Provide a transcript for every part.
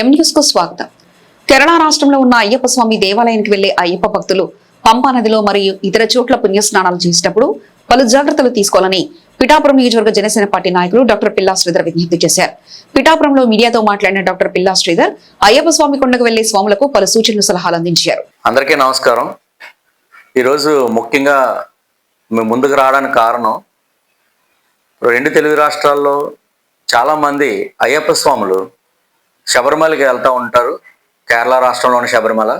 ఎం న్యూస్కు స్వాగతం. కేరళ రాష్ట్రంలో ఉన్న అయ్యప్ప స్వామి దేవాలయానికి వెళ్ళే అయ్యప్ప భక్తులు పంపా నదిలో మరియు ఇతర చోట్ల పుణ్యస్నానాలు చేసేటప్పుడు పలు జాగ్రత్తలు తీసుకోవాలని పిఠాపురం నియోజకవర్గ జనసేన పార్టీ నాయకులు డాక్టర్ పిల్లా శ్రీధర్ విజ్ఞప్తి చేశారు. పిఠాపురంలో మీడియాతో మాట్లాడిన డాక్టర్ పిల్లా శ్రీధర్ అయ్యప్ప స్వామి కొండకు వెళ్ళే స్వాములకు పలు సూచనలు సలహాలు అందించారు. అందరికీ నమస్కారం. ఈరోజు ముఖ్యంగా మేము ముందుకు రావడానికి కారణం రెండు తెలుగు రాష్ట్రాల్లో చాలామంది అయ్యప్ప స్వాములు శబరిమలకి వెళ్తూ ఉంటారు. కేరళ రాష్ట్రంలోని శబరిమల.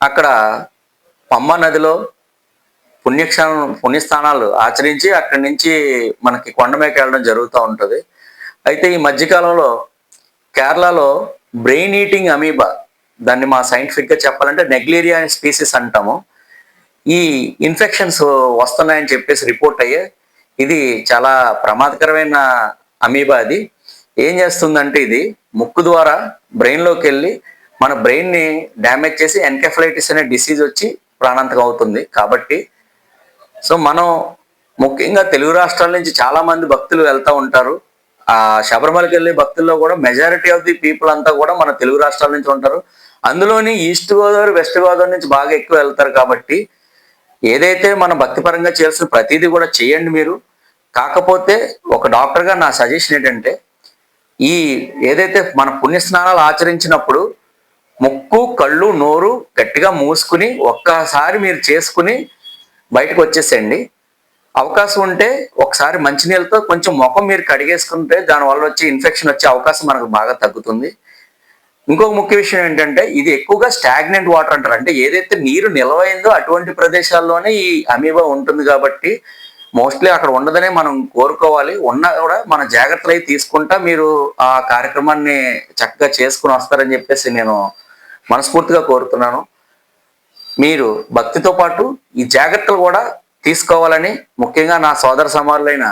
అక్కడ పమ్మ నదిలో పుణ్యక్షణం పుణ్యస్థానాలు ఆచరించి అక్కడి నుంచి మనకి కొండ మీదకి వెళ్ళడం జరుగుతూ ఉంటుంది. అయితే ఈ మధ్యకాలంలో కేరళలో బ్రెయిన్ ఈటింగ్ అమీబా దాన్ని మా సైంటిఫిక్గా చెప్పాలంటే నెగ్లేరియా అనే స్పీసీస్ అంటాము. ఈ ఇన్ఫెక్షన్స్ వస్తున్నాయని చెప్పేసి రిపోర్ట్ అయ్యే ఇది చాలా ప్రమాదకరమైన అమీబా అది. ఏం చేస్తుందంటే ఇది ముక్కు ద్వారా బ్రెయిన్లోకి వెళ్ళి మన బ్రెయిన్ని డ్యామేజ్ చేసి ఎన్కెఫలైటిస్ అనే డిసీజ్ వచ్చి ప్రాణాంతకం అవుతుంది. కాబట్టి సో మనం ముఖ్యంగా తెలుగు రాష్ట్రాల నుంచి చాలామంది భక్తులు వెళ్తూ ఉంటారు. ఆ శబరిమలకి వెళ్ళే భక్తుల్లో కూడా మెజారిటీ ఆఫ్ ది పీపుల్ అంతా కూడా మన తెలుగు రాష్ట్రాల నుంచి ఉంటారు. అందులోని ఈస్ట్ గోదావరి వెస్ట్ గోదావరి నుంచి బాగా ఎక్కువ వెళ్తారు కాబట్టి ఏదైతే మన భక్తిపరంగా చేయాల్సిన ప్రతిదీ కూడా చేయండి మీరు. కాకపోతే ఒక డాక్టర్గా నా సజెషన్ ఏంటంటే ఈ ఏదైతే మన పుణ్యస్నానాలు ఆచరించినప్పుడు ముక్కు కళ్ళు నోరు గట్టిగా మూసుకుని ఒక్కసారి మీరు చేసుకుని బయటకు వచ్చేసేయండి. అవకాశం ఉంటే ఒకసారి మంచినీళ్ళతో కొంచెం ముఖం మీరు కడిగేసుకుంటే దానివల్ల వచ్చే ఇన్ఫెక్షన్ వచ్చే అవకాశం మనకు బాగా తగ్గుతుంది. ఇంకొక ముఖ్య విషయం ఏంటంటే ఇది ఎక్కువగా స్టాగ్నెంట్ వాటర్ అంటారు. అంటే ఏదైతే నీరు నిలవైందో అటువంటి ప్రదేశాల్లోనే ఈ అమీబా ఉంటుంది కాబట్టి మోస్ట్లీ అక్కడ ఉండదనే మనం కోరుకోవాలి. ఉన్నా కూడా మన జాగ్రత్తలు అయి తీసుకుంటా మీరు ఆ కార్యక్రమాన్ని చక్కగా చేసుకుని వస్తారని చెప్పేసి నేను మనస్ఫూర్తిగా కోరుతున్నాను. మీరు భక్తితో పాటు ఈ జాగ్రత్తలు కూడా తీసుకోవాలని ముఖ్యంగా నా సోదర సమారులైన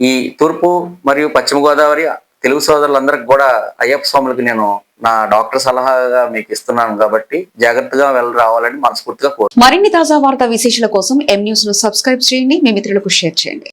ఈ తూర్పు మరియు పశ్చిమ గోదావరి తెలుగు సోదరులందరికి కూడా అయ్యప్ప స్వాములకి నేను నా డాక్టర్ సలహాగా మీకు ఇస్తున్నాను కాబట్టి జాగ్రత్తగా వెళ్ళి రావాలని మనస్ఫూర్తిగా కోరు మరిన్ని తాజా వార్తా విశేషాల కోసం ఎం న్యూస్ను సబ్స్క్రైబ్ చేయండి. మీ మిత్రులకు షేర్ చేయండి.